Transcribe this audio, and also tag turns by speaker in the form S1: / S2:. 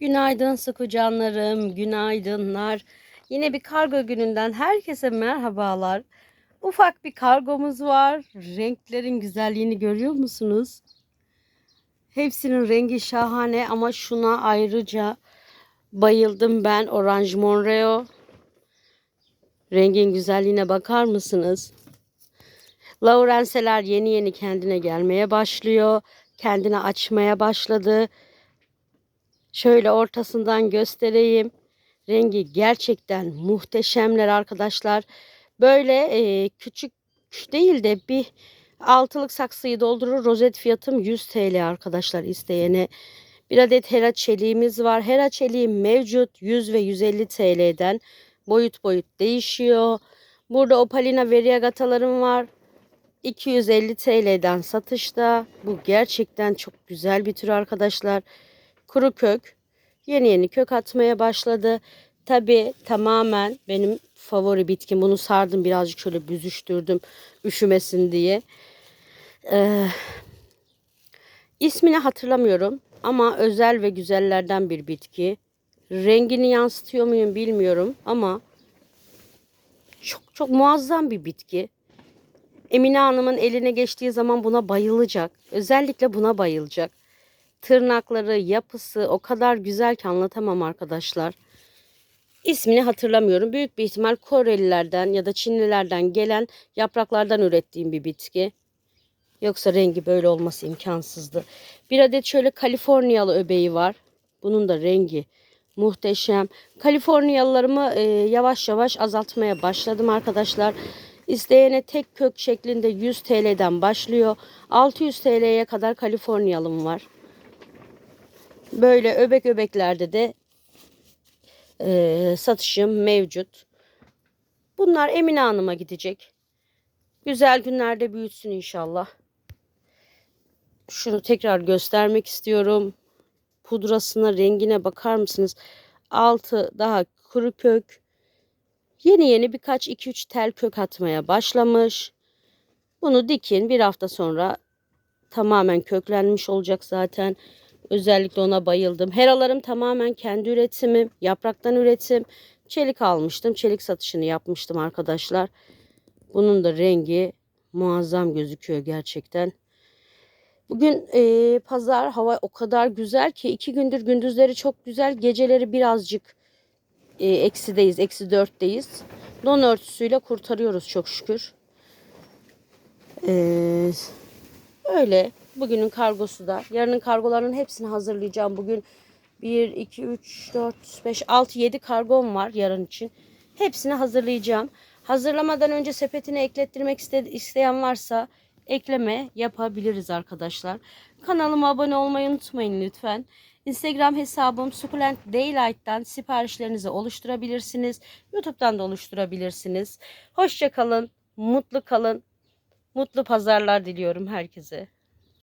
S1: Günaydın sıkı canlarım, günaydınlar. Yine bir kargo gününden herkese merhabalar. Ufak bir kargomuz var. Renklerin güzelliğini görüyor musunuz? Hepsinin rengi şahane ama şuna ayrıca bayıldım ben. Orange Monreo. Rengin güzelliğine bakar mısınız? Laurenseler yeni yeni kendine gelmeye başlıyor. Kendini açmaya başladı. Şöyle ortasından göstereyim. Rengi gerçekten muhteşemler arkadaşlar. Böyle e, küçük değil de bir altılık saksıyı doldurur. Rozet fiyatım 100 TL arkadaşlar isteyene. Bir adet hera çeliğimiz var. Hera çeliği mevcut 100 ve 150 TL'den. Boyut boyut değişiyor. Burada opalina variegatalarım var. 250 TL'den satışta. Bu gerçekten çok güzel bir tür arkadaşlar. Kuru kök. Yeni yeni kök atmaya başladı. Tabi tamamen benim favori bitkim. Bunu sardım birazcık şöyle büzüştürdüm üşümesin diye. Ee, ismini hatırlamıyorum ama özel ve güzellerden bir bitki. Rengini yansıtıyor muyum bilmiyorum ama çok çok muazzam bir bitki. Emine Hanım'ın eline geçtiği zaman buna bayılacak. Özellikle buna bayılacak. Tırnakları, yapısı o kadar güzel ki anlatamam arkadaşlar. İsmini hatırlamıyorum. Büyük bir ihtimal Korelilerden ya da Çinlilerden gelen yapraklardan ürettiğim bir bitki. Yoksa rengi böyle olması imkansızdı. Bir adet şöyle Kaliforniyalı öbeği var. Bunun da rengi muhteşem. Kaliforniyalılarımı e, yavaş yavaş azaltmaya başladım arkadaşlar. İsteyene tek kök şeklinde 100 TL'den başlıyor. 600 TL'ye kadar Kaliforniyalım var. Böyle öbek öbeklerde de e, satışım mevcut. Bunlar Emine Hanım'a gidecek. Güzel günlerde büyütsün inşallah. Şunu tekrar göstermek istiyorum. Pudrasına, rengine bakar mısınız? Altı daha kuru kök. Yeni yeni birkaç 2-3 tel kök atmaya başlamış. Bunu dikin bir hafta sonra tamamen köklenmiş olacak zaten. Özellikle ona bayıldım. Heralarım tamamen kendi üretimim. Yapraktan üretim. Çelik almıştım. Çelik satışını yapmıştım arkadaşlar. Bunun da rengi muazzam gözüküyor gerçekten. Bugün e, pazar hava o kadar güzel ki iki gündür gündüzleri çok güzel. Geceleri birazcık e, eksideyiz. Eksi dörtteyiz. Don örtüsüyle kurtarıyoruz çok şükür. Ee, öyle. Bugünün kargosu da. Yarının kargolarının hepsini hazırlayacağım. Bugün 1, 2, 3, 4, 5, 6, 7 kargom var yarın için. Hepsini hazırlayacağım. Hazırlamadan önce sepetine eklettirmek isteyen varsa ekleme yapabiliriz arkadaşlar. Kanalıma abone olmayı unutmayın lütfen. Instagram hesabım Succulent Daylight'tan siparişlerinizi oluşturabilirsiniz. YouTube'dan da oluşturabilirsiniz. Hoşça kalın, mutlu kalın. Mutlu pazarlar diliyorum herkese.